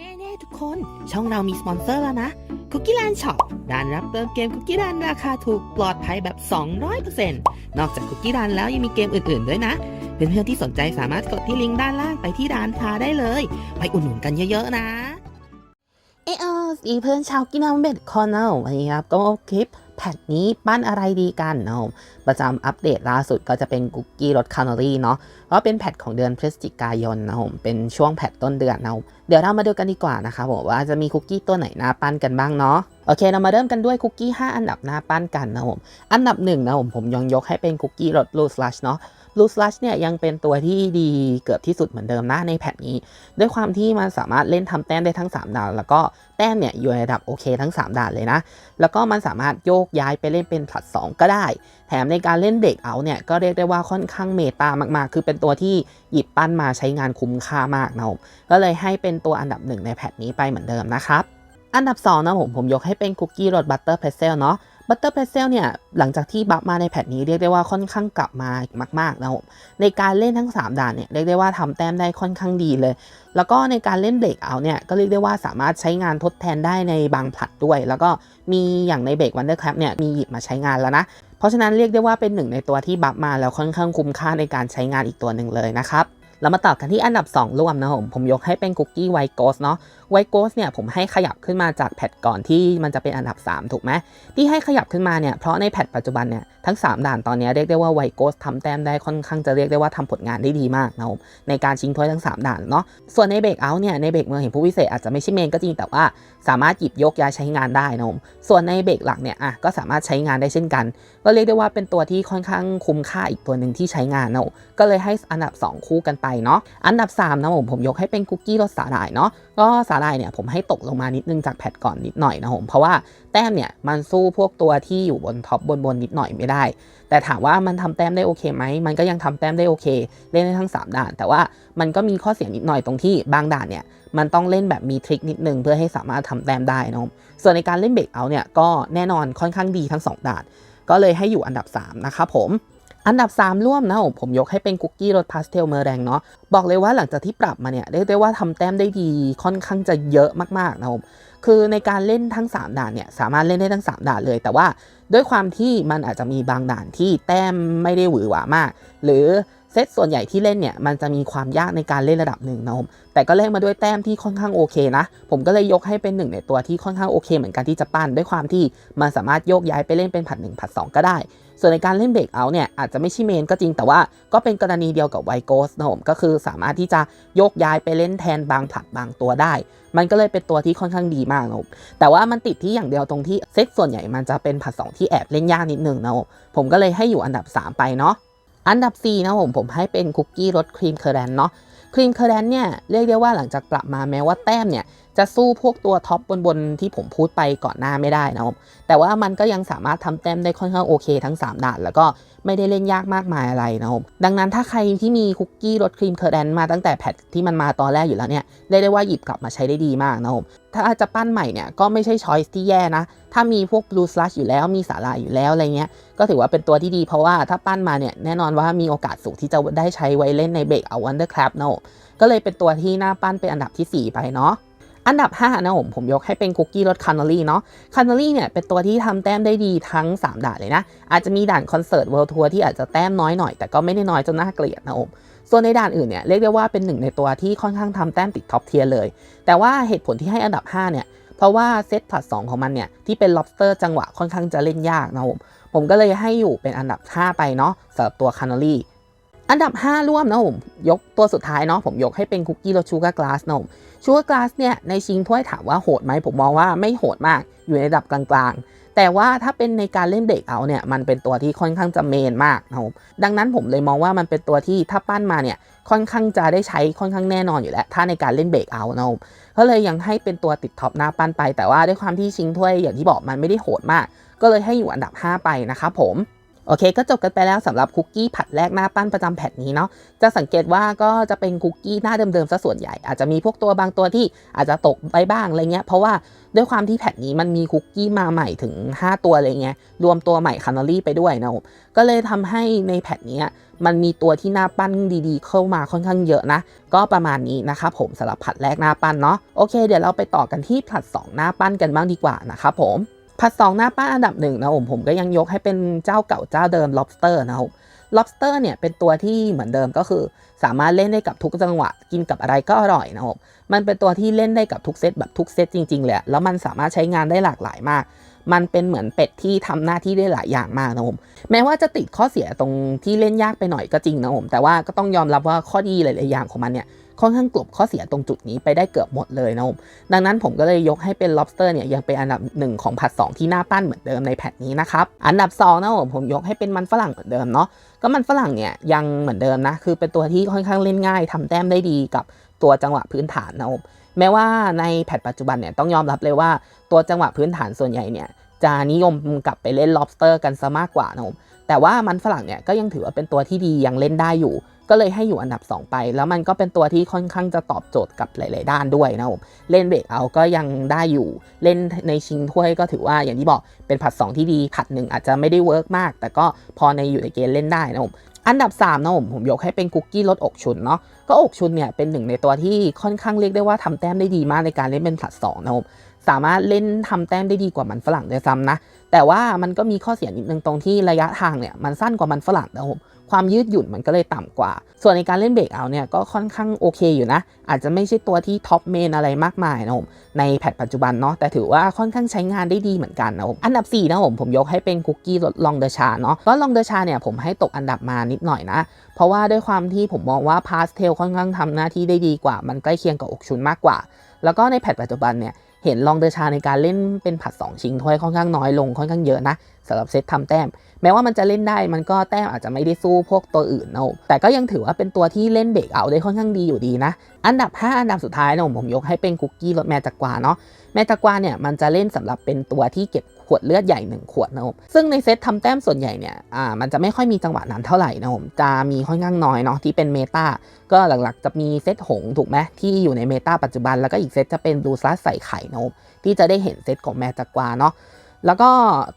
แน่ๆทุกคน ช่องเรามีสปอนเซอร์แล้วนะคุกกี้แลนด์ช็อปร้านรับเติมเกมคุกกี้ดันราคาถูกปลอดภัยแบบ 200%นอกจากคุกกี้ดันแล้วยังมีเกมอื่นๆด้วยนะ เพื่อนๆที่สนใจสามารถกดที่ลิงก์ด้านล่างไปที่ร้านค้าได้เลย ไปอุดหนุนกันเยอะๆนะ เออสีเพื่อนชาวกินน้ำเบ็ดคอนเนลวันนี้ครับก็คลิปแพทนี้ปั้นอะไรดีกันเนาะประจำอัปเดตล่าสุดก็จะเป็นคุกกี้รสคาร์นอรี่เนาะก็เป็นแพทของเดือนพฤศจิกายนนะผมเป็นช่วงแพทต้นเดือนนะผมเดี๋ยวเรามาดูกันดีกว่านะคะผมว่าจะมีคุกกี้ตัวไหนน่าปั้นกันบ้างเนาะโอเคเรามาเริ่มกันด้วยคุกกี้ 5 อันดับหน่าปั้นกันนะผมอันดับหนึ่งนะผมผมยังยกให้เป็นคุกกี้รสบลูสลัชเนาะ ลูสลัชเนี่ยยังเป็นตัวที่ดีเกือบที่สุดเหมือนเดิมนะในแพทนี้ ด้วยความที่มันสามารถเล่นทำแต้มได้ทั้ง 3 ด่าน แล้วก็แต้มเนี่ยอยู่ในระดับโอเคทั้ง 3 ด่านเลยนะ แล้วก็มันสามารถโยกย้ายไปเล่นเป็นผลัด 2 ก็ได้ แถมในการเล่นเด็กเอาเนี่ยก็เรียกได้ว่าค่อนข้างเมตามากๆ คือเป็นตัวที่หยิบปั้นมาใช้งานคุ้มค่ามากนะผมก็เลยให้เป็นตัวอันดับหนึ่งในแพทนี้ไปเหมือนเดิมนะครับอันดับ2นะผมผมยกให้เป็นคุกกี้รสบัตเตอร์เพรสเซลเนาะ บัตเตอร์เพรสเซลเนี่ยหลังจากที่บัฟมาในแพทนี้เรียกได้ว่าค่อนข้างกลับมาอีกมากๆนะผมในการเล่นทั้ง 3 ด่านเนี่ยเรียกได้ว่าทำแต้มได้ค่อนข้างดีเลย แล้วก็ในการเล่นเบรกเอาเนี่ยก็เรียกได้ว่าสามารถใช้งานทดแทนได้ในบางผลัดด้วย แล้วก็มีอย่างในเบรกวันเดอร์แคปเนี่ยมีหยิบมาใช้งานแล้วนะเพราะฉะนั้นเรียกได้ว่าเป็นหนึ่งในตัวที่บัฟมาแล้วค่อนข้างคุ้มค่าในการใช้งานอีกตัวหนึ่งเลยนะครับเรามาต่อกันที่อันดับ 2 ร่วมนะผมผมยกให้เป็นคุกกี้ไวโกสเนาะ ไวโกสเนี่ยผมให้ขยับขึ้นมาจากแพทก่อนที่มันจะเป็นอันดับ 3 ถูกไหมที่ให้ขยับขึ้นมาเนี่ยเพราะในแพทปัจจุบันเนี่ยทั้ง 3 ด่านตอนนี้เรียกได้ว่าไวโกสทำแต้มได้ค่อนข้างจะเรียกได้ว่าทำผลงานได้ดีมากนะผมในการชิงถ้วยทั้ง 3 ด่านเนาะส่วนในเบรกเอาเนี่ยในเบรกเมืองเห็นผู้พิเศษอาจจะไม่ใช่เมนก็จริงแต่ว่าสามารถหยิบยกย้ายใช้งานได้นะผมส่วนในเบรกหลักเนี่ยอะก็สามารถใช้งานได้เช่นกัน ก็เรียกได้ว่าเป็นตัวที่ค่อนข้างคุ้มค่าอีกตัวหนึ่งที่ใช้งานนะก็เลยให้อันดับ 2 คู่กันไปเนาะอันดับ3นะผมผมยกให้เป็นคุกกี้รสสาหร่ายเนาะ ก็สาหร่ายเนี่ยผมให้ตกลงมานิดนึงจากแพทก่อนนิดหน่อยนะผมเพราะว่าแต้มเนี่ยมันสู้พวกตัวที่อยู่บนท็อปบนบนนิดหน่อยไม่ได้ แต่ถามว่ามันทำแต้มได้โอเคไหมมันก็ยังทำแต้มได้โอเค เล่นได้ทั้ง 3 ด่าน แต่ว่ามันก็มีข้อเสียนิดหน่อยตรงที่บางด่านเนี่ยมันต้องเล่นแบบมีทริคนิดนึงเพื่อให้สามารถทำแต้มได้นะผมส่วนในการเล่นเบรกเอาเนี่ยก็แน่นอนค่อนข้างดีทั้ง 2 ด่าน ก็เลยให้อยู่อันดับ 3 นะครับผม อันดับ 3 ร่วมนะผมผมยกให้เป็นคุกกี้รสพาสเทลเมอร์แรงเนาะบอกเลยว่าหลังจากที่ปรับมาเนี่ยเรียกได้ว่าทำแต้มได้ดีค่อนข้างจะเยอะมากๆนะผมคือในการเล่นทั้ง 3 ด่านเนี่ยสามารถเล่นได้ทั้ง 3 ด่านเลย แต่ว่าด้วยความที่มันอาจจะมีบางด่านที่แต้มไม่ได้หวือหวามาก หรือ เซตส่วนใหญ่ที่เล่นเนี่ยมันจะมีความยากในการเล่นระดับหนึ่งนะผมแต่ก็เล่นมาด้วยแต้มที่ค่อนข้างโอเคนะ ผมก็เลยยกให้เป็นหนึ่งในตัวที่ค่อนข้างโอเค เหมือนกันที่จะปั้นด้วยความที่มันสามารถโยกย้ายไปเล่นเป็นผัด1ผัด2 ก็ได้ ส่วนในการเล่นเบรกเอาเนี่ยอาจจะไม่ใช่เมนก็จริงแต่ว่าก็เป็นกรณีเดียวกับไวโกสนะผมก็คือสามารถที่จะโยกย้ายไปเล่นแทนบางผัดบางตัวได้ มันก็เลยเป็นตัวที่ค่อนข้างดีมากนะผมแต่ว่ามันติดที่อย่างเดียวตรงที่เซตส่วนใหญ่มันจะเป็นผัด2ที่แอบเล่นยากนิดนึงนะผมผมก็เลยให้อยู่อันดับ 3 ไปเนาะ อันดับ 4 นะผมผมให้เป็นคุกกี้รสครีมเคอร์แรนเนาะครีมเคอร์แรนเนี่ยเรียกได้ว่าหลังจากกลับมาแม้ว่าแต้มเนี่ย จะสู้พวกตัวท็อปบนๆที่ผมพูดไปก่อนหน้าไม่ได้นะผมแต่ว่ามันก็ยังสามารถทำแต้มได้ค่อนข้างโอเคทั้ง 3ด่าน แล้วก็ไม่ได้เล่นยากมากมายอะไรนะครับดังนั้นถ้าใครที่มีคุกกี้รสครีมเคอร์แดนมาตั้งแต่แพทที่มันมาตอนแรกอยู่แล้วเนี่ยเรียกได้ว่าหยิบกลับมาใช้ได้ดีมากนะครับถ้าจะปั้นใหม่เนี่ยก็ไม่ใช่ช้อยส์ที่แย่นะ ถ้ามีพวกบลูสลัชอยู่แล้วมีสาหร่ายอยู่แล้วอะไรเงี้ย ก็ถือว่าเป็นตัวที่ดีเพราะว่าถ้าปั้นมาเนี่ยแน่นอนว่ามีโอกาสสูงที่จะได้ใช้ไว้เล่นในเบรกเอาวันเดอร์คลับนะก็เลยเป็นตัวที่น่าปั้นเป็นอันดับที่ 4 ไปเนาะ อันดับ 5 นะผมผมยกให้เป็นคุกกี้รสคาร์นอรี่เนาะคาร์นอรี่เนี่ยเป็นตัวที่ทำแต้มได้ดีทั้ง 3 ด่านเลยนะ อาจจะมีด่านคอนเสิร์ตเวิลด์ทัวร์ที่อาจจะแต้มน้อยหน่อย แต่ก็ไม่ได้น้อยจนน่าเกลียดนะผมส่วนในด่านอื่นเนี่ยเรียกได้ว่าเป็นหนึ่งในตัวที่ค่อนข้างทำแต้มติดท็อปเทียร์เลย แต่ว่าเหตุผลที่ให้อันดับ 5 เนี่ยเพราะว่าเซตผลัด2ของมันเนี่ยที่เป็น lobster จังหวะค่อนข้างจะเล่นยากนะผมผมก็เลยให้อยู่เป็นอันดับ 5 ไปเนาะสำหรับตัวคาร์นอรี่ อันดับ 5 ร่วมนะผมยกตัวสุดท้ายเนาะผมยกให้เป็นคุกกี้รสชูการ์กลาสนะผมชูการ์กลาสเนี่ยในชิงถ้วยถามว่าโหดไหมผมมองว่าไม่โหดมากอยู่ในระดับกลางๆ แต่ว่าถ้าเป็นในการเล่นเบรกเอาเนี่ยมันเป็นตัวที่ค่อนข้างจะเมนมากนะผมดังนั้นผมเลยมองว่ามันเป็นตัวที่ถ้าปั้นมาเนี่ยค่อนข้างจะได้ใช้ค่อนข้างแน่นอนอยู่แล้ว ถ้าในการเล่นเบรกเอานะผมก็เลยยังให้เป็นตัวติดท็อปหน้าปั้นไป แต่ว่าด้วยความที่ชิงถ้วยอย่างที่บอกมันไม่ได้โหดมาก ก็เลยให้อยู่อันดับ 5 ไปนะครับผม โอเค ก็จบกันไปแล้วสำหรับคุกกี้ผัดแรกหน้าปั้นประจำแผ่นนี้เนาะจะสังเกตว่าก็จะเป็นคุกกี้หน้าเดิมๆซะส่วนใหญ่ อาจจะมีพวกตัวบางตัวที่อาจจะตกไปบ้างอะไรเงี้ยเพราะว่าด้วยความที่แผ่นนี้มันมีคุกกี้มาใหม่ถึง 5 ตัวอะไรเงี้ยรวมตัวใหม่คานารีไปด้วยนะผมก็เลยทำให้ในแผ่นนี้มันมีตัวที่หน้าปั้นดีๆ เข้ามาค่อนข้างเยอะนะ ก็ประมาณนี้นะครับผมสำหรับผัดแรกหน้าปั้นเนาะโอเค เดี๋ยวเราไปต่อกันที่ผัดสองหน้าปั้นกันบ้างดีกว่านะครับผม ผัดสองหน้าป้าอันดับหนึ่งนะผมผมก็ยังยกให้เป็นเจ้าเก่าเจ้าเดิม lobster นะครับ lobster เนี่ยเป็นตัวที่เหมือนเดิมก็คือ สามารถเล่นได้กับทุกจังหวะกินกับอะไรก็อร่อยนะครับมันเป็นตัวที่เล่นได้กับทุกเซตแบบทุกเซตจริงๆเลยแล้วมันสามารถใช้งานได้หลากหลายมาก มันเป็นเหมือนเป็ดที่ทำหน้าที่ได้หลายอย่างมากนะผมแม้ว่าจะติดข้อเสียตรงที่เล่นยากไปหน่อยก็จริงนะผมแต่ว่าก็ต้องยอมรับว่าข้อดีหลายๆอย่างของมันเนี่ยค่อนข้างกลบข้อเสียตรงจุดนี้ไปได้เกือบหมดเลยนะผมดังนั้นผมก็เลยยกให้เป็น lobster เนี่ยยังเป็นอันดับหนึ่งของผัด 2 ที่น่าปั้นเหมือนเดิมในแพทนี้นะครับ อันดับ2นะผมผมยกให้เป็นมันฝรั่งเหมือนเดิมเนาะก็มันฝรั่งเนี่ยยังเหมือนเดิมนะคือเป็นตัวที่ค่อนข้างเล่นง่ายทำแต้มได้ดีกับตัวจังหวะพื้นฐานนะผมแม้ว่าในแพทปัจจุบันเนี่ยต้องยอมรับเลยว่าตัวจังหวะพื้นฐานส่วนใหญ่เนี่ยจะนิยมกลับไปเล่น lobster กันซะมากกว่านะผมแต่ว่ามันฝรั่งเนี่ยก็ยังถือว่าเป็นตัวที่ดียังเล่นได้อยู่ ก็เลยให้อยู่อันดับ 2 ไป แล้วมันก็เป็นตัวที่ค่อนข้างจะตอบโจทย์กับหลาย ๆ ด้านด้วยนะผมเล่นเบรกเอาก็ยังได้อยู่เล่นในชิงถ้วยก็ถือว่าอย่างที่บอกเป็นผัด 2 ที่ดีผัดหนึ่งอาจจะไม่ได้เวิร์กมาก แต่ก็พอในอยู่ในเกณฑ์เล่นได้นะผมอันดับ3นะผมผมยกให้เป็นคุกกี้รสอกชุนเนาะก็อกชุนเนี่ยเป็นหนึ่งในตัวที่ค่อนข้างเรียกได้ว่าทำแต้มได้ดีมากในการเล่นเป็นผัด2นะผมสามารถเล่นทำแต้มได้ดีกว่ามันฝรั่งด้วยซ้ำนะแต่ว่ามันก็มีข้อเสียนิดนึงตรงที่ระยะทางเนี่ยมันสั้นกว่ามันฝรั่งนะผม ความยืดหยุ่นมันก็เลยต่ำกว่า ส่วนในการเล่นเบรกเอาเนี่ยก็ค่อนข้างโอเคอยู่นะ อาจจะไม่ใช่ตัวที่ท็อปเมนอะไรมากมายนะผมในแพทปัจจุบันเนาะแต่ถือว่าค่อนข้างใช้งานได้ดีเหมือนกันนะผมอันดับ4นะผมผมยกให้เป็นคุกกี้ลองเดชาเนาะก็ลองเดชาเนี่ยผมให้ตกอันดับมานิดหน่อยนะ เพราะว่าด้วยความที่ผมมองว่าพาสเทลค่อนข้างทำหน้าที่ได้ดีกว่า มันใกล้เคียงกับอกชุนมากกว่า แล้วก็ในแพทปัจจุบันเนี่ย เห็นลองเดอชาในการเล่นเป็นผัด 2 ชิงถ้วยค่อนข้างน้อยลงค่อนข้างเยอะนะสำหรับเซตทำแต้ม แม้ว่ามันจะเล่นได้มันก็แต้มอาจจะไม่ได้สู้พวกตัวอื่นนะแต่ก็ยังถือว่าเป็นตัวที่เล่นเบรกเอาได้ค่อนข้างดีอยู่ดีนะ อันดับ 5 อันดับสุดท้ายเนะผมยกให้เป็นคุกกี้รถแมจักวาเนาะแมจักวาเนี่ยมันจะเล่นสำหรับเป็นตัวที่เก็บ ขวดเลือดใหญ่1ขวดนะผมซึ่งในเซตทำแต้มส่วนใหญ่เนี่ยอ่ามันจะไม่ค่อยมีจังหวะนั้นเท่าไหร่นะผมจะมีค่อนข้างน้อยเนาะที่เป็นเมตาก็หลักๆ จะมีเซตหงถูกไหมที่อยู่ในเมตาปัจจุบัน แล้วก็อีกเซตจะเป็นดูซัสใส่ไข่นะผมที่จะได้เห็นเซตของแมจักวาเนาะแล้วก็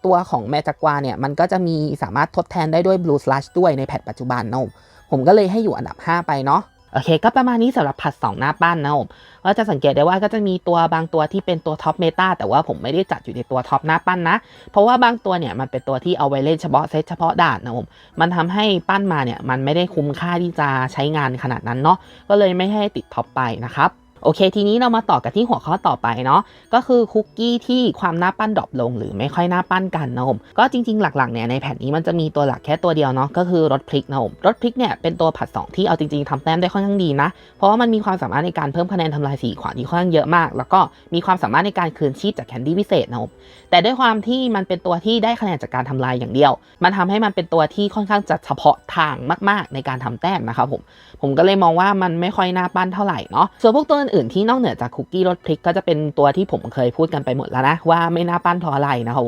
ตัวของแมจักวาเนี่ยมันก็จะมีสามารถทดแทนได้ด้วย Blue Slash ด้วยในแพทปัจจุบันนะผมผมก็เลยให้อยู่อันดับ 5 ไปเนาะ โอเค ก็ประมาณนี้สำหรับผัด 2 หน้าปั้นนะผมก็จะสังเกตได้ว่าก็จะมีตัวบางตัวที่เป็นตัวท็อปเมตาแต่ว่าผมไม่ได้จัดอยู่ในตัวท็อปหน้าปั้นนะ เพราะว่าบางตัวเนี่ยมันเป็นตัวที่เอาไว้เล่นเฉพาะเซตเฉพาะด่านนะผมมันทำให้ปั้นมาเนี่ยมันไม่ได้คุ้มค่าที่จะใช้งานขนาดนั้นเนาะก็เลยไม่ให้ติดท็อปไปนะครับ โอเค ทีนี้เรามาต่อกันที่หัวข้อต่อไปเนาะก็คือคุกกี้ที่ความหน้าปั้นดรอปลง หรือไม่ค่อยหน้าปั้นกันนะผมก็จริงๆ หลักๆเนี่ยในแผ่นนี้มันจะมีตัวหลักแค่ตัวเดียวเนาะก็คือรสพริกนะผมรสพริกเนี่ยเป็นตัวผัด 2 ที่เอาจริงๆทำแต้มได้ค่อนข้างดีนะ เพราะว่ามันมีความสามารถในการเพิ่มคะแนนทำลายสีขวานที่ค่อนข้างเยอะมาก แล้วก็มีความสามารถในการคืนชีพจากแคนดี้พิเศษนะผมแต่ด้วยความที่มันเป็นตัวที่ได้คะแนนจากการทำลายอย่างเดียว มันทำให้มันเป็นตัวที่ค่อนข้างจะเฉพาะทางมาก ๆ ในการทำแต้มนะครับผมผมก็เลยมองว่ามันไม่ค่อยน่าปั้นเท่าไหร่เนาะส่วนพวกตัวอื่นที่นอกเหนือจากคุกกี้รสพริกก็จะเป็นตัวที่ผมเคยพูดกันไปหมดแล้วนะ ว่าไม่น่าปั้นเพราะอะไรนะครับ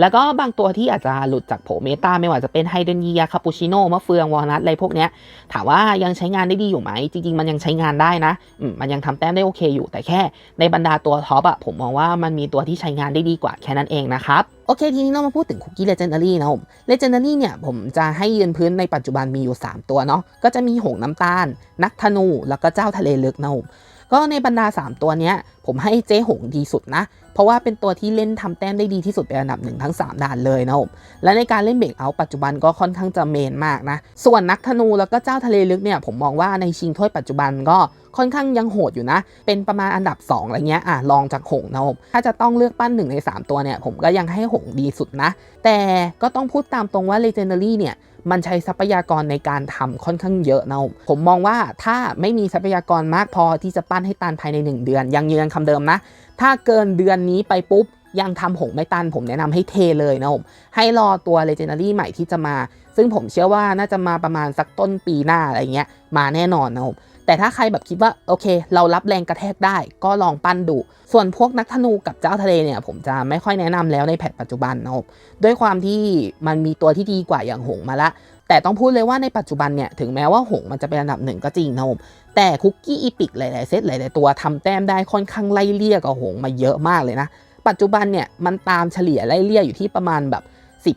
แล้วก็บางตัวที่อาจจะหลุดจากโผเมตาไม่ว่าจะเป็นไฮเดรนยียาคาปูชิโน่มะเฟืองวอลนัทอะไรพวกเนี้ยถามว่ายังใช้งานได้ดีอยู่ไหม จริง ๆ มันยังใช้งานได้นะมันยังทำแต้มได้โอเคอยู่แต่แค่ ในบรรดาตัวท็อปอะผมมองว่ามันมีตัวที่ใช้งานได้ดีกว่าแค่นั้นเองนะครับ โอเค ทีนี้เรามาพูดถึงคุกกี้เลเจนดารี่นะผมเลเจนดารี่เนี่ยผมจะให้ยืนพื้นในปัจจุบันมีอยู่ 3 ตัวเนาะก็จะมีหงน้ำตาล นักธนูแล้วก็เจ้าทะเลลึกนะผม ก็ในบรรดา 3 ตัวเนี้ยผมให้เจ๊หงดีสุดนะ เพราะว่าเป็นตัวที่เล่นทำแต้มได้ดีที่สุดเป็นอันดับหนึ่งทั้ง 3ด่านเลยนะผมและในการเล่นเบรกเอาปัจจุบันก็ค่อนข้างจะเมนมากนะ ส่วนนักธนูแล้วก็เจ้าทะเลลึกเนี่ยผมมองว่าในชิงถ้วยปัจจุบันก็ค่อนข้างยังโหดอยู่นะ เป็นประมาณอันดับ 2 อะไรเงี้ยอะลองจากหงนะผมถ้าจะต้องเลือกปั้นหนึ่งใน 3 ตัวเนี่ยผมก็ยังให้หงดีสุดนะ แต่ก็ต้องพูดตามตรงว่า Legendary เนี่ย มันใช้ทรัพยากรในการทำค่อนข้างเยอะนะผมมองว่าถ้าไม่มีทรัพยากรมากพอที่จะปั้นให้ตันภายใน 1 เดือน ยังยืนยันคำเดิมนะ ถ้าเกินเดือนนี้ไปปุ๊บยังทำหงไม่ตันผมแนะนำให้เทเลยนะผมให้รอตัว Legendary ใหม่ที่จะมา ซึ่งผมเชื่อว่าน่าจะมาประมาณสักต้นปีหน้าอะไรเงี้ยมาแน่นอนนะผม แต่ถ้าใครแบบคิดว่าโอเค เรารับแรงกระแทกได้ก็ลองปั้นดู ส่วนพวกนักธนูกับเจ้าทะเลเนี่ย ผมจะไม่ค่อยแนะนำแล้วในแพทปัจจุบันนะครับด้วยความที่มันมีตัวที่ดีกว่าอย่างหงมาละ แต่ต้องพูดเลยว่าในปัจจุบันเนี่ย ถึงแม้ว่าหงมันจะเป็นอันดับหนึ่งก็จริงนะครับแต่คุกกี้อีพิกหลาย ๆ เซตหลาย ๆ ตัวทำแต้มได้ค่อนข้างไล่เลี่ยกับหงมาเยอะมากเลยนะ ปัจจุบันเนี่ยมันตามเฉลี่ยไล่เลี่ยอยู่ที่ประมาณแบบ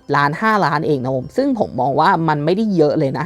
10 ล้าน 5 ล้านเองนะผมซึ่งผมมองว่ามันไม่ได้เยอะเลยนะ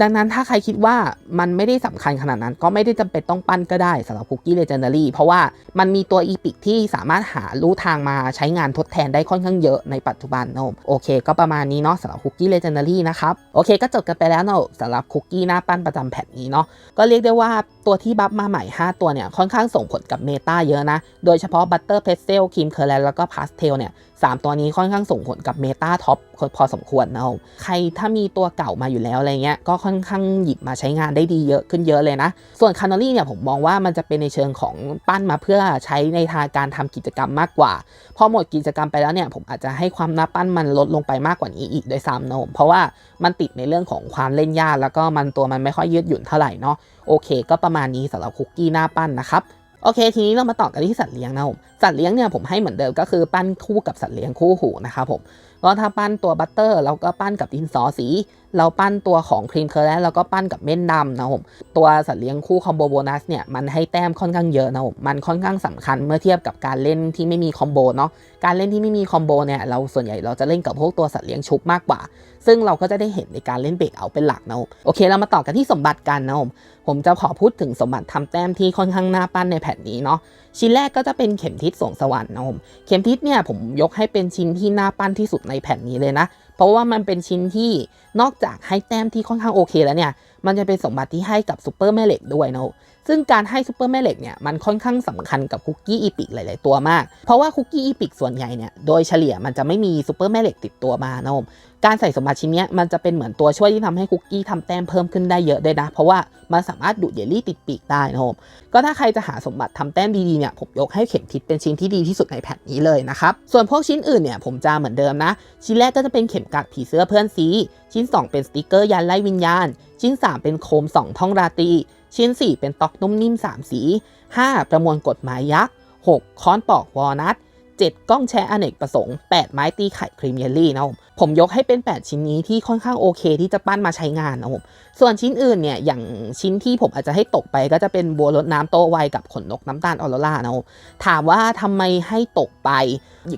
ดังนั้นถ้าใครคิดว่ามันไม่ได้สำคัญขนาดนั้น ก็ไม่ได้จำเป็นต้องปั้นก็ได้สำหรับคุกกี้เลเจนดารี่เพราะว่ามันมีตัวอีพิกที่สามารถหาลู่ทางมาใช้งานทดแทนได้ค่อนข้างเยอะในปัจจุบันนะโอเค ก็ประมาณนี้เนาะสำหรับคุกกี้เลเจนดารี่นะครับโอเค ก็จบกันไปแล้วเนาะสำหรับคุกกี้หน้าปั้นประจำแผ่นนี้เนาะก็เรียกได้ว่าตัวที่บัฟมาใหม่ 5 ตัวเนี่ยค่อนข้างส่งผลกับเมตาเยอะนะโดยเฉพาะบัตเตอร์เพสเซลครีมเคอร์แลนแล้วก็พาสเทลเนี่ย สามตัวนี้ค่อนข้างส่งผลกับเมตาท็อปพอสมควรนะครับใครถ้ามีตัวเก่ามาอยู่แล้วอะไรเงี้ยก็ค่อนข้างหยิบมาใช้งานได้ดีเยอะขึ้นเยอะเลยนะ ส่วนคานอรี่เนี่ยผมมองว่ามันจะเป็นในเชิงของปั้นมาเพื่อใช้ในทางการทำกิจกรรมมากกว่า พอหมดกิจกรรมไปแล้วเนี่ยผมอาจจะให้ความน่าปั้นมันลดลงไปมากกว่านี้อีกโดยซ้ำนะผมเพราะว่ามันติดในเรื่องของความเล่นยากแล้วก็มันตัวมันไม่ค่อยยืดหยุ่นเท่าไหร่เนาะโอเค ก็ประมาณนี้สำหรับคุกกี้หน้าปั้นนะครับ โอเค ทีนี้เรามาต่อกันที่สัตว์เลี้ยงนะผมสัตว์เลี้ยงเนี่ยผมให้เหมือนเดิมก็คือปั้นคู่กับสัตว์เลี้ยงคู่หูนะครับผม ก็ถ้าปั้นตัวบัตเตอร์เราก็ปั้นกับดินสอสี เราปั้นตัวของครีมเคอร์แลนเราก็ปั้นกับเม่นดำนะผมตัวสัตว์เลี้ยงคู่คอมโบโบนัสเนี่ยมันให้แต้มค่อนข้างเยอะนะผมมันค่อนข้างสำคัญเมื่อเทียบกับการเล่นที่ไม่มีคอมโบเนาะการเล่นที่ไม่มีคอมโบเนี่ยเราส่วนใหญ่เราจะเล่นกับพวกตัวสัตว์เลี้ยงชุบมากกว่า ซึ่งเราก็จะได้เห็นในการเล่นเบรกเอาเป็นหลักนะผมโอเคเรามาต่อกันที่สมบัติกันนะผมผมจะขอพูดถึงสมบัติทำแต้มที่ค่อนข้างน่าปั้นในแผ่นนี้เนาะชิ้นแรกก็จะเป็นเข็มทิศสวงสวรรค์นะผมเข็มทิศเนี่ยผมยกให้เป็นชิ้นที่น่าปั้นที่สุดในแผ่นนี้เลยนะ เพราะว่ามันเป็นชิ้นที่นอกจากให้แต้มที่ค่อนข้างโอเคแล้วเนี่ย มันจะเป็นสมบัติที่ให้กับซูเปอร์แม่เหล็กด้วยนะ ซึ่งการให้ซูเปอร์แม่เหล็กเนี่ยมันค่อนข้างสำคัญกับคุกกี้อีพิกหลาย ๆ ตัวมาก เพราะว่าคุกกี้อีพิกส่วนใหญ่เนี่ยโดยเฉลี่ยมันจะไม่มีซูเปอร์แม่เหล็กติดตัวมานะผมการใส่สมบัติชิ้นนี้มันจะเป็นเหมือนตัวช่วยที่ทำให้คุกกี้ทำแต้มเพิ่มขึ้นได้เยอะด้วยนะ เพราะว่ามันสามารถดูดเยลลี่ติดปีกได้นะผมก็ถ้าใครจะหาสมบัติทำแต้มดีๆเนี่ยผมยกให้เข็มทิศเป็นชิ้นที่ดีที่สุดในแผ่นนี้เลยนะครับส่วนพวกชิ้นอื่นเนี่ยผมจะเหมือนเดิมนะ ชิ้นแรกก็จะเป็นเข็มกัดผีเสื้อเพื่อนซีชิ้น 2 เป็นสติกเกอร์ยันไล่วิญญาณ ชิ้น 3 เป็นโคม2ท่องราตรี ชิ้น 4 เป็นตอกนุ่มนิ่ม 3 สี 5 ประมวลกฎหมายยักษ์ 6 ค้อนปอกวอลนัท7กล้องแชร์อเนกประสงค์ 8 ไม้ตีไข่ครีมเยลลี่นะผมผมยกให้เป็น 8 ชิ้นนี้ที่ค่อนข้างโอเค ที่จะปั้นมาใช้งานนะผมส่วนชิ้นอื่นเนี่ยอย่างชิ้นที่ผมอาจจะให้ตกไปก็จะเป็นบัวรดน้ำโตไวกับขนนกน้ำตาลออโรรานะผมถามว่าทำไมให้ตกไป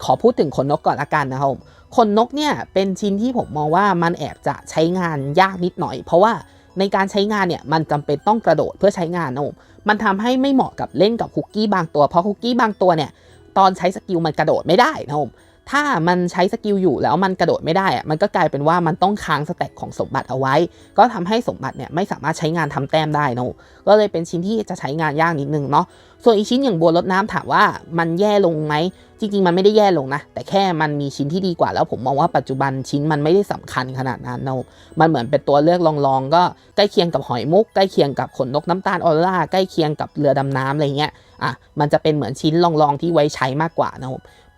ขอพูดถึงขนนกก่อนละกันนะครับผมขนนกเนี่ยเป็นชิ้นที่ผมมองว่ามันแอบจะใช้งานยากนิดหน่อย เพราะว่า ในการใช้งานเนี่ยมันจำเป็นต้องกระโดดเพื่อใช้งานนะผมมันทำให้ไม่เหมาะกับเล่นกับคุกกี้บางตัว เพราะคุกกี้บางตัวเนี่ยตอนใช้สกิลมันกระโดดไม่ได้นะผม ถ้ามันใช้สกิลอยู่แล้วมันกระโดดไม่ได้อะมันก็กลายเป็นว่ามันต้องค้างสแต็กของสมบัติเอาไว้ ก็ทำให้สมบัติเนี่ยไม่สามารถใช้งานทำแต้มได้นะก็เลยเป็นชิ้นที่จะใช้งานยากนิดนึงเนาะส่วนอีกชิ้นอย่างบัวรดน้ำถามว่ามันแย่ลงไหมจริง ๆ มันไม่ได้แย่ลงนะ แต่แค่มันมีชิ้นที่ดีกว่าแล้วผมมองว่าปัจจุบันชิ้นมันไม่ได้สำคัญขนาดนั้นนะมันเหมือนเป็นตัวเลือกลองๆ ก็ใกล้เคียงกับหอยมุก ใกล้เคียงกับขนนกน้ำตาลออร่าใกล้เคียงกับเรือดำน้ำอะไรเงี้ยอะมันจะเป็นเหมือนชิ้นลองๆที่ไว้ใช้มากกว่านะ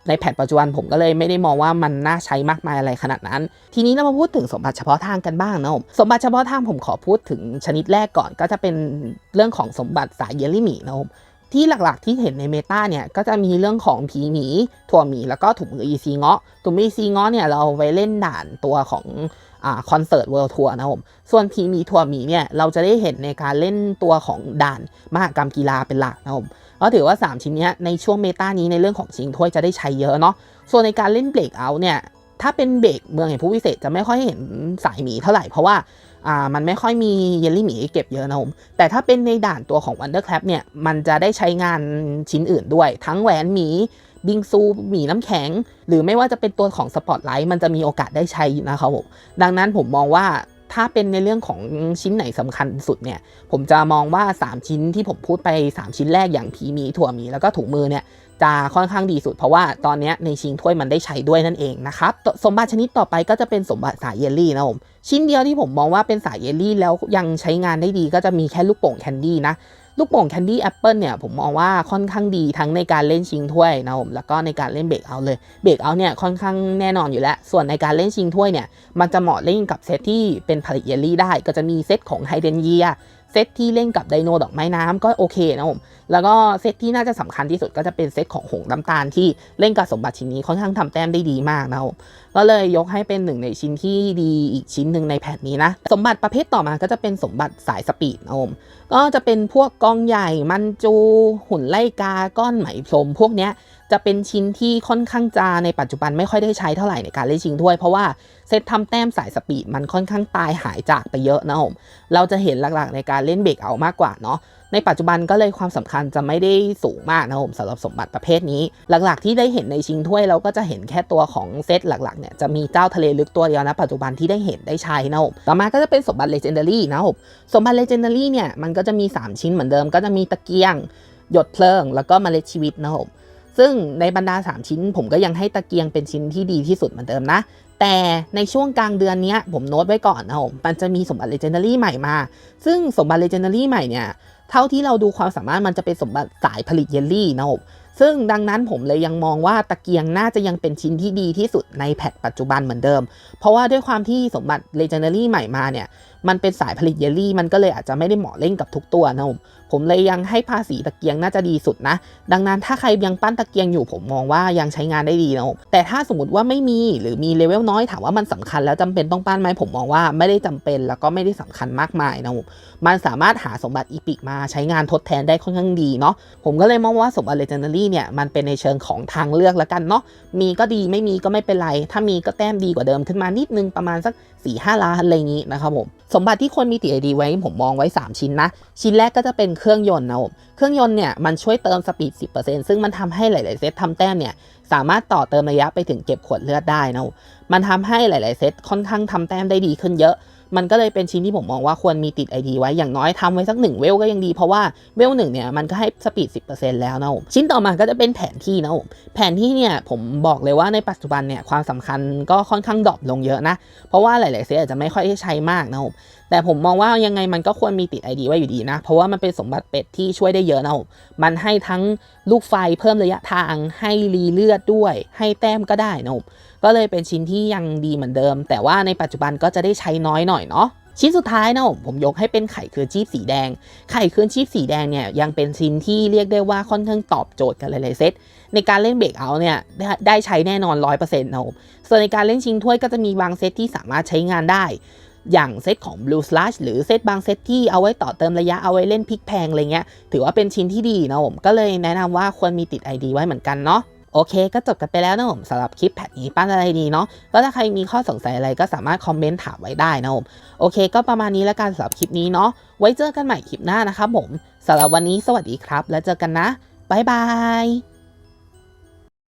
ในแผนปัจจุบันผมก็เลยไม่ได้มองว่ามันน่าใช้มากมายอะไรขนาดนั้น ทีนี้เรามาพูดถึงสมบัติเฉพาะทางกันบ้างนะผมสมบัติเฉพาะทางผมขอพูดถึงชนิดแรกก่อน ก็จะเป็นเรื่องของสมบัติสายเยลลี่หมีนะผมที่หลักๆที่เห็นในเมตาเนี่ยก็จะมีเรื่องของผีหมีถั่วหมีแล้วก็ถุงมืออีซีเงาะถุงมืออีซีเงาะเนี่ยเราไว้เล่นด่านตัวของอคอนเสิร์ตเวิลด์ทัวร์นะผม ส่วนผีหมีถั่วหมีเนี่ย เราจะได้เห็นในการเล่นตัวของด่านมหกรรมกีฬาเป็นหลักนะผม ก็ถือว่า 3 ชิ้นนี้ในช่วงเมตานี้ในเรื่องของชิงถ้วยจะได้ใช้เยอะเนาะส่วนในการเล่นเบรกเอาเนี่ยถ้าเป็นเบรกเมืองแห่งผู้วิเศษจะไม่ค่อยเห็นสายหมีเท่าไหร่เพราะว่าอ่ามันไม่ค่อยมีเยลลี่หมีเก็บเยอะนะผมแต่ถ้าเป็นในด่านตัวของ Wonder Crab เนี่ยมันจะได้ใช้งานชิ้นอื่นด้วย ทั้งแหวนหมีบิงซูหมีน้ำแข็ง หรือไม่ว่าจะเป็นตัวของสปอตไลท์มันจะมีโอกาสได้ใช้นะครับผมดังนั้นผมมองว่า ถ้าเป็นในเรื่องของชิ้นไหนสำคัญสุดเนี่ย ผมจะมองว่า 3 ชิ้นที่ผมพูดไป 3 ชิ้นแรกอย่างผีมีถั่วมีแล้วก็ถุงมือเนี่ยจะค่อนข้างดีสุด เพราะว่าตอนนี้ในชิงถ้วยมันได้ใช้ด้วยนั่นเองนะครับสมบัติชนิดต่อไปก็จะเป็นสมบัติสายเยลลี่นะผมชิ้นเดียวที่ผมมองว่าเป็นสายเยลลี่แล้วยังใช้งานได้ดีก็จะมีแค่ลูกโป่งแคนดี้นะ ลูกโป่งแคนดี้แอปเปิลเนี่ยผมมองว่าค่อนข้างดีทั้งในการเล่นชิงถ้วยนะผมแล้วก็ในการเล่นเบรกเอาเลยเบรกเอาเนี่ยค่อนข้างแน่นอนอยู่แล้ว ส่วนในการเล่นชิงถ้วยเนี่ยมันจะเหมาะเล่นกับเซตที่เป็นพาริเยลลี่ได้ก็จะมีเซตของไฮเดนเยีย เซตที่เล่นกับไดโนดอกไม้น้ำก็โอเคนะผมแล้วก็เซตที่น่าจะสำคัญที่สุดก็จะเป็นเซตของหงส์น้ำตาลที่เล่นกับสมบัติชิ้นนี้ค่อนข้างทำแต้มได้ดีมากนะผมก็เลยยกให้เป็นหนึ่งในชิ้นที่ดีอีกชิ้นหนึ่งในแผ่นนี้นะ สมบัติประเภทต่อมาก็จะเป็นสมบัติสายสปีดนะผมก็จะเป็นพวกกองใหญ่มันจูหุ่นไล่กาก้อนไหมพรมพวกเนี้ย จะเป็นชิ้นที่ค่อนข้างจะในปัจจุบันไม่ค่อยได้ใช้เท่าไหร่ในการเล่นชิงถ้วย เพราะว่าเซตทำแต้มสายสปีดมันค่อนข้างตายหายจากไปเยอะนะผมเราจะเห็นหลักๆในการเล่นเบรกเอามากกว่าเนาะในปัจจุบันก็เลยความสำคัญจะไม่ได้สูงมากนะผมสำหรับสมบัติประเภทนี้ หลักๆ ที่ได้เห็นในชิงถ้วยเราก็จะเห็นแค่ตัวของเซตหลักๆเนี่ยจะมีเจ้าทะเลลึกตัวเดียวนะปัจจุบันที่ได้เห็นได้ใช้นะผมต่อมาก็จะเป็นสมบัติเลเจนดารี่นะผมสมบัติเลเจนดารี่เนี่ยมันก็จะมี 3 ชิ้นเหมือนเดิมก็จะมีตะเกียงหยดเพลิง แล้วก็เมล็ดชีวิตนะผม ซึ่งในบรรดา 3 ชิ้น ผมก็ยังให้ตะเกียงเป็นชิ้นที่ดีที่สุดเหมือนเดิมนะ แต่ในช่วงกลางเดือนนี้ผมโน้ตไว้ก่อนนะผมมันจะมีสมบัติเลเจนดารี่ใหม่มา ซึ่งสมบัติเลเจนดารี่ใหม่เนี่ยเท่าที่เราดูความสามารถมันจะเป็นสมบัติสายผลิตเยลลี่นะผมซึ่งดังนั้นผมเลยยังมองว่าตะเกียงน่าจะยังเป็นชิ้นที่ดีที่สุดในแพทปัจจุบันเหมือนเดิม เพราะว่าด้วยความที่สมบัติเลเจนดารี่ใหม่มาเนี่ย มันเป็นสายผลิตเยลลี่ มันก็เลยอาจจะไม่ได้เหมาะเล่นกับทุกตัวนะผมผมเลยยังให้ภาษีตะเกียงน่าจะดีสุดนะ ดังนั้นถ้าใครยังปั้นตะเกียงอยู่ผมมองว่ายังใช้งานได้ดีนะผมแต่ถ้าสมมติว่าไม่มีหรือมีเลเวลน้อยถามว่ามันสำคัญแล้วจำเป็นต้องปั้นไหมผมมองว่าไม่ได้จำเป็นแล้วก็ไม่ได้สำคัญมากมายนะผมมันสามารถหาสมบัติอีพิกมาใช้งานทดแทนได้ค่อนข้างดีเนาะผมก็เลยมองว่าสมบัติเลเจนดารี่เนี่ยมันเป็นในเชิงของทางเลือกแล้วกันเนาะมีก็ดีไม่มีก็ไม่เป็นไร ถ้ามีก็แต้มดีกว่าเดิมขึ้นมานิดนึงประมาณสัก4ี่ห้าล้านอะไรงนี้นะครับผมสมบัติที่คนมีติดไอดีไว้ผมมองไว้ 3 ชิ้นนะ ชิ้นแรกก็จะเป็นเครื่องยนต์นะผมเครื่องยนต์เนี่ยมันช่วยเติมสปีด 10%ซึ่งมันทำให้หลาย ๆ เซตทำแต้มเนี่ยสามารถต่อเติมระยะไปถึงเก็บขวดเลือดได้นะมมันทำให้หลาย ๆ เซตค่อนข้างทำแต้มได้ดีขึ้นเยอะ มันก็เลยเป็นชิ้นที่ผมมองว่าควรมีติด ID ไว้อย่างน้อยทำไว้สักหนึ่งเวลก็ยังดี เพราะว่าเวลหนึ่งเนี่ยมันก็ให้สปีด 10%แล้วนะผมชิ้นต่อมาก็จะเป็นแผนที่นะผมแผนที่เนี่ยผมบอกเลยว่าในปัจจุบันเนี่ยความสำคัญก็ค่อนข้างดรอปลงเยอะนะ เพราะว่าหลายๆเซตอาจจะไม่ค่อยได้ใช้มากนะผมแต่ผมมองว่ายังไงมันก็ควรมีติด ID ไว้อยู่ดีนะ เพราะว่ามันเป็นสมบัติเป็ดที่ช่วยได้เยอะนะผมมันให้ทั้งลูกไฟเพิ่มระยะทางให้รีเลือดด้วย ให้แต้มก็ได้นะผม ก็เลยเป็นชิ้นที่ยังดีเหมือนเดิม แต่ว่าในปัจจุบันก็จะได้ใช้น้อยหน่อยเนาะชิ้นสุดท้ายนะผมผมยกให้เป็นไข่คืนชีพสีแดง ไข่คืนชีพสีแดงเนี่ยยังเป็นชิ้นที่เรียกได้ว่าค่อนข้างตอบโจทย์กันหลายๆเซตในการเล่นเบรกเอาเนี่ยได้ได้ใช้แน่นอน 100%นะผมส่วนในการเล่นชิงถ้วยก็จะมีบางเซตที่สามารถใช้งานได้ อย่างเซตของ Blue Slash หรือเซตบางเซตที่เอาไว้ต่อเติมระยะเอาไว้เล่นพลิกแพงอะไรเงี้ยถือว่าเป็นชิ้นที่ดีนะผมก็เลยแนะนำว่าควรมีติด ID ไว้เหมือนกันเนาะ โอเค ก็จบกันไปแล้วนะผมสำหรับคลิปแพทนี้ปั้นอะไรดีเนาะแล้วถ้าใครมีข้อสงสัยอะไรก็สามารถคอมเมนต์ถามไว้ได้นะผมโอเค ก็ประมาณนี้แล้วกันสำหรับคลิปนี้เนาะไว้เจอกันใหม่คลิปหน้านะครับผมสำหรับวันนี้สวัสดีครับ แล้วเจอกันนะบ๊ายบาย